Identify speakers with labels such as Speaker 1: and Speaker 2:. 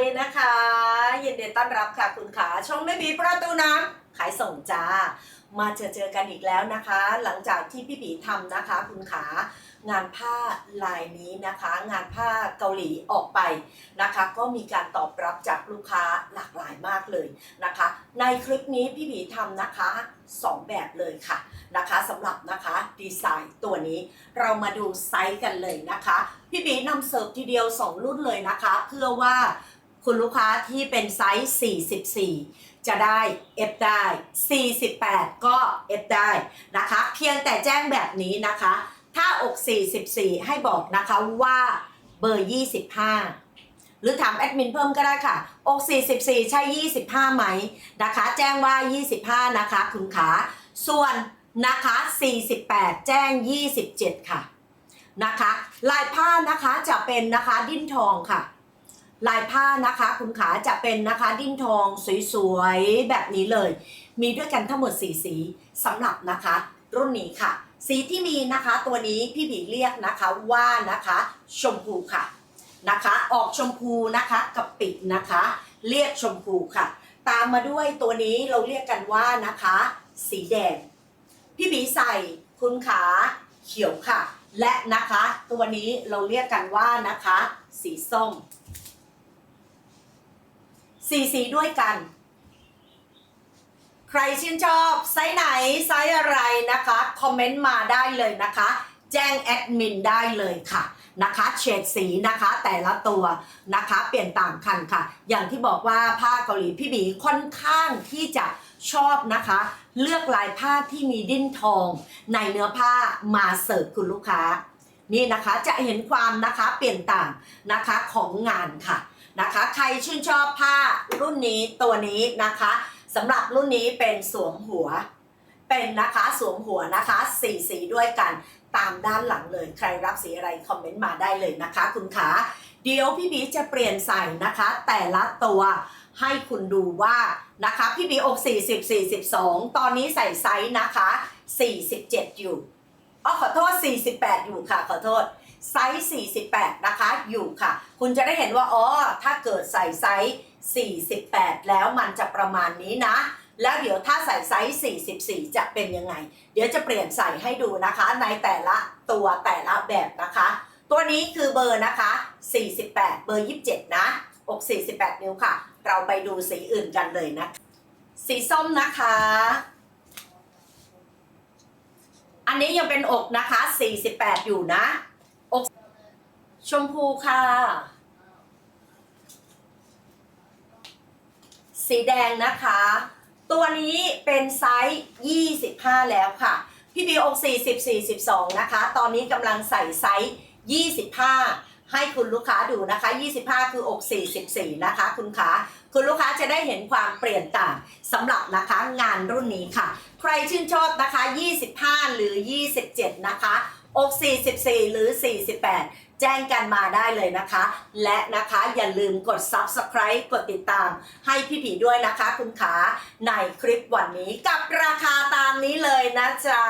Speaker 1: ดีนะคะ ยินดีต้อนรับค่ะคุณขาช่องไม่บีประตูน้ำขายส่งจ้า มาเจอเจอกันอีกแล้วนะคะ หลังจากที่พี่บีทำนะคะ คุณขางานผ้าลายนี้นะคะ งานผ้าเกาหลีออกไปนะคะ ก็มีการตอบรับจากลูกค้าหลากหลายมากเลยนะคะ ในคลิปนี้พี่บีทำนะคะสองแบบเลยค่ะนะคะสำหรับนะคะดีไซน์ตัวนี้เรามาดูไซส์กันเลยนะคะ พี่บีนำเสิร์ฟทีเดียว 2 รุ่นเลยนะคะ เพื่อว่า คุณลูกค้าที่เป็นไซส์ 44 จะได้ F ได้ 48 ก็ F ได้นะคะ เพียงแต่แจ้งแบบนี้นะคะ ถ้าอก 44 ให้บอกนะคะว่าเบอร์ 25หรือถามแอดมินเพิ่มก็ได้ค่ะ อก 44 ใช่ 25 ไหมนะคะ แจ้งว่า 25 นะคะ คุณขา ส่วนนะคะ 48 แจ้ง 27 ค่ะ นะคะ ลายผ้านะคะจะเป็นนะคะดิ้นทองค่ะ ลายผ้านะคะคุณขาจะเป็นนะคะดิ้นทองสวยๆแบบนี้เลย มีด้วยกันทั้งหมด4สีสำหรับนะคะ รุ่นนี้ค่ะ สีที่มีนะคะตัวนี้พี่บีเรียกนะคะว่านะคะ ชมพูค่ะนะคะ ออกชมพูนะคะกับปิดนะคะ เรียกชมพูค่ะ ตามมาด้วยตัวนี้เราเรียกกันว่านะคะ สีแดงพี่บีใส่คุณขาเขียวค่ะ และนะคะ ตัวนี้เราเรียกกันว่านะคะ สีส้ม สีสีด้วยกัน ใครชื่นชอบไซส์ไหนไซส์อะไรนะคะ คอมเมนต์มาได้เลยนะคะ แจ้งแอดมินได้เลยค่ะนะคะเฉดสีนะคะแต่ละตัวนะคะเปลี่ยนต่างกันค่ะ อย่างที่บอกว่าผ้าเกาหลีพี่บีค่อนข้างที่จะชอบนะคะ เลือกลายผ้าที่มีดิ้นทอง ในเนื้อผ้ามาเสิร์ฟคุณลูกค้า นี่นะคะจะเห็นความนะคะเปลี่ยนต่างนะคะของงานค่ะ นะคะ ใครชื่นชอบผ้ารุ่นนี้ตัวนี้นะคะสำหรับรุ่นนี้เป็นสวมหัว เป็นนะคะสวมหัวนะคะสีสีด้วยกันตามด้านหลังเลย ใครรับสีอะไรคอมเมนต์มาได้เลยนะคะ คุณขาเดี๋ยวพี่บีจะเปลี่ยนใส่นะคะ แต่ละตัวให้คุณดูว่านะคะ พี่บีอก40 42 ตอนนี้ใส่ไซส์นะคะ 47 อยู่ อ๋อขอโทษ 48 อยู่ค่ะ ขอโทษไซส์48 นะคะ อยู่ค่ะ คุณจะได้เห็นว่า อ๋อ ถ้าเกิดใส่ไซส์48 แล้วมันจะประมาณนี้นะ แล้วเดี๋ยวถ้าใส่ไซส์44 จะเป็นยังไง เดี๋ยวจะเปลี่ยนใส่ให้ดูนะคะ ในแต่ละตัวแต่ละแบบนะคะ ตัวนี้คือเบอร์นะคะ 48 เบอร์ 27 นะอก48 นิ้วค่ะ เราไปดูสีอื่นกันเลยนะ สีส้มนะคะ อันนี้ยังเป็นอกนะคะ 48 อยู่นะ อกชมพูค่ะ สีแดงนะคะ ตัวนี้เป็นไซส์ 25 แล้วค่ะ พี่บีอก40 42 นะคะ ตอนนี้กำลังใส่ไซส์ 25 ให้คุณลูกค้าดูนะคะ 25 คือ อก 44 นะคะ คุณขาคุณลูกค้าจะได้เห็นความเปลี่ยนต่างสำหรับนะคะงานรุ่นนี้ค่ะ ใครชื่นชอบนะคะ 25 หรือ 27 นะคะ อก 44 หรือ 48 แจ้งกันมาได้เลยนะคะ และนะคะอย่าลืมกด subscribe กดติดตาม ให้พี่ผีด้วยนะคะ คุณขาในคลิปวันนี้กับราคาตามนี้เลยนะจ๊ะ